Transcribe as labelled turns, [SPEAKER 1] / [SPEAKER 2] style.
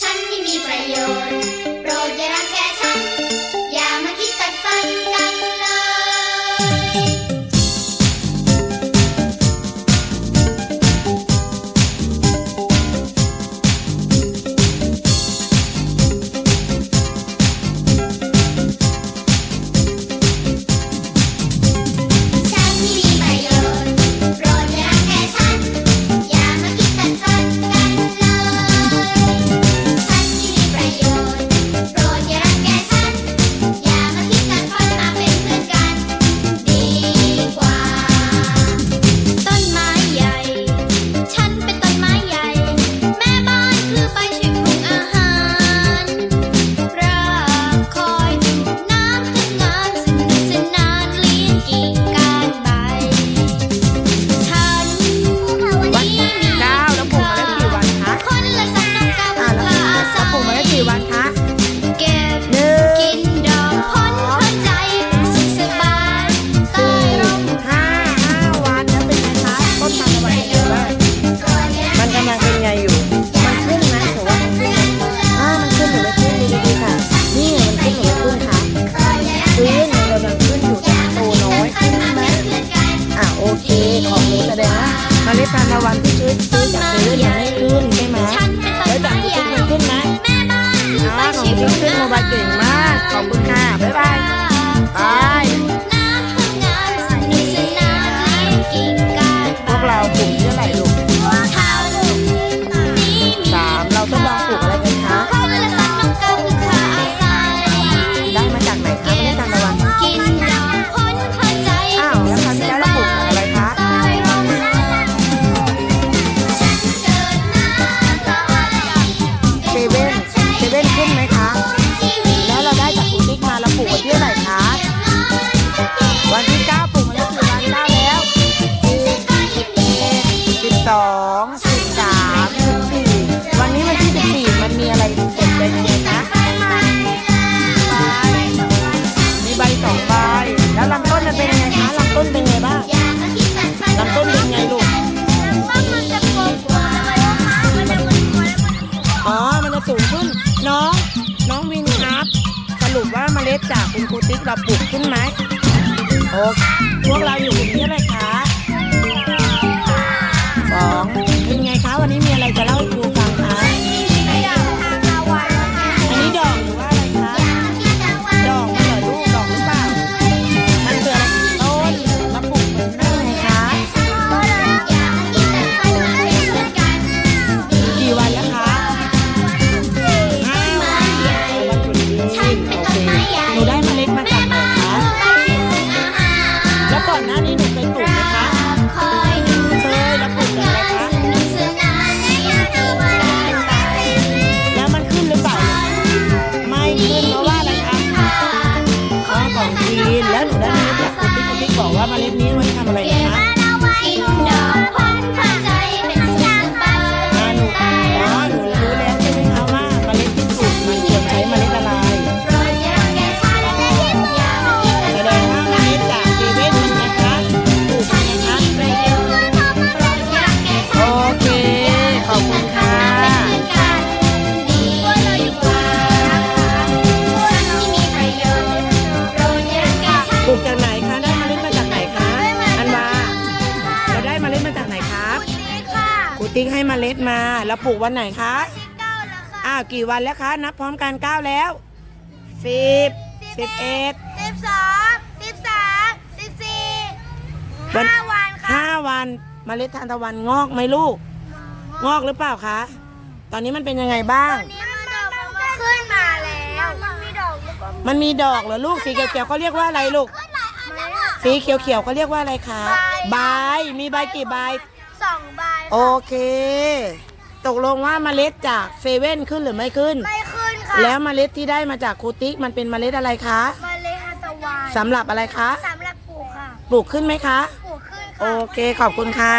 [SPEAKER 1] ฉันไม่มีประโยชน์ เมล็ดทานตะ
[SPEAKER 2] วันที่ซื้อซื้อจากเซเว่นยังไม่ขึ้นใช่ไหม
[SPEAKER 1] ฉันเป็นต้
[SPEAKER 2] แล้ว
[SPEAKER 1] น
[SPEAKER 2] จาก
[SPEAKER 1] ไม้
[SPEAKER 2] ที่
[SPEAKER 1] ใหญ่
[SPEAKER 2] มันขึ้นไหม
[SPEAKER 1] แม่บ้านคือ
[SPEAKER 2] อ๋อ
[SPEAKER 1] ไป
[SPEAKER 2] ของ
[SPEAKER 1] ช่วยป
[SPEAKER 2] จริ
[SPEAKER 1] รุ
[SPEAKER 2] ง
[SPEAKER 1] ง
[SPEAKER 2] ขึ้น
[SPEAKER 1] อา
[SPEAKER 2] โมบาย
[SPEAKER 1] หาร
[SPEAKER 2] เก่งมาก ขอบคุณค่ะ บ๊ายบาย อง
[SPEAKER 1] สิบสา
[SPEAKER 2] มสิบสี่วันนี้วันที่สิบสี่มันมีอะไรเด็ดเป็นยังไงคะใบมีใบสองใบแล้วลำต้นมันเป็นยังไงคะลำต้นเป็นไงบ้างลำต้นเป็นไงลูกอ๋อมันจะสูงขึ้นน้องน้องวินครับ สรุปว่าเมล็ดจากคุณครูติ๊กเราปลูกขึ้นไหมโอ้พวกเราอยู่ บอกว่าเมล็ดนี้มันทำอะไรนะคะ ติ๊กให้เมล็ดมาแล้วปลูกวันไหนคะอ้าวกี่วันแล้วคะ นับพร้อมกันเก้าแล้วสิบสิบเอ็ด
[SPEAKER 1] สิบสองสิบสามสิบสี่
[SPEAKER 2] วัน
[SPEAKER 1] ห้าวันค่ะ
[SPEAKER 2] ห้าวันเมล็ดทานตะวันงอกไหมลูก งอกหรือเปล่าคะ ตอนนี้มันเป็นยังไงบ้าง
[SPEAKER 1] นี่มันดอกมันขึ้นมาแล้วมันมีดอกแล้วก็
[SPEAKER 2] มันมีดอกเหรอลูกสีเขียวๆเขาเรียกว่าอะไรลูก
[SPEAKER 1] ขึ้นหลายอันแล้วอะ
[SPEAKER 2] สีเขียวๆเขาเรียกว่าอะไรคะ
[SPEAKER 1] ใบ
[SPEAKER 2] ใบมีใบกี่ใบ
[SPEAKER 1] สองใบ
[SPEAKER 2] โอเค ตกลงว่าเมล็ดจากเซเว่นขึ้นหรือไม่ขึ้น
[SPEAKER 1] ไม่ขึ้นค่ะ
[SPEAKER 2] แล้วเมล็ดที่ได้มาจากครูติ๊กมันเป็นเมล็ดอะไรคะ
[SPEAKER 1] มาเลยฮาตะวัน
[SPEAKER 2] สำหรับอะไรคะ
[SPEAKER 1] สำหรับปลูกค่ะ
[SPEAKER 2] ปลูกขึ้นไหมคะ
[SPEAKER 1] ปลูกขึ้น
[SPEAKER 2] โอ
[SPEAKER 1] ค่ะ
[SPEAKER 2] เคขอบคุณค่ะ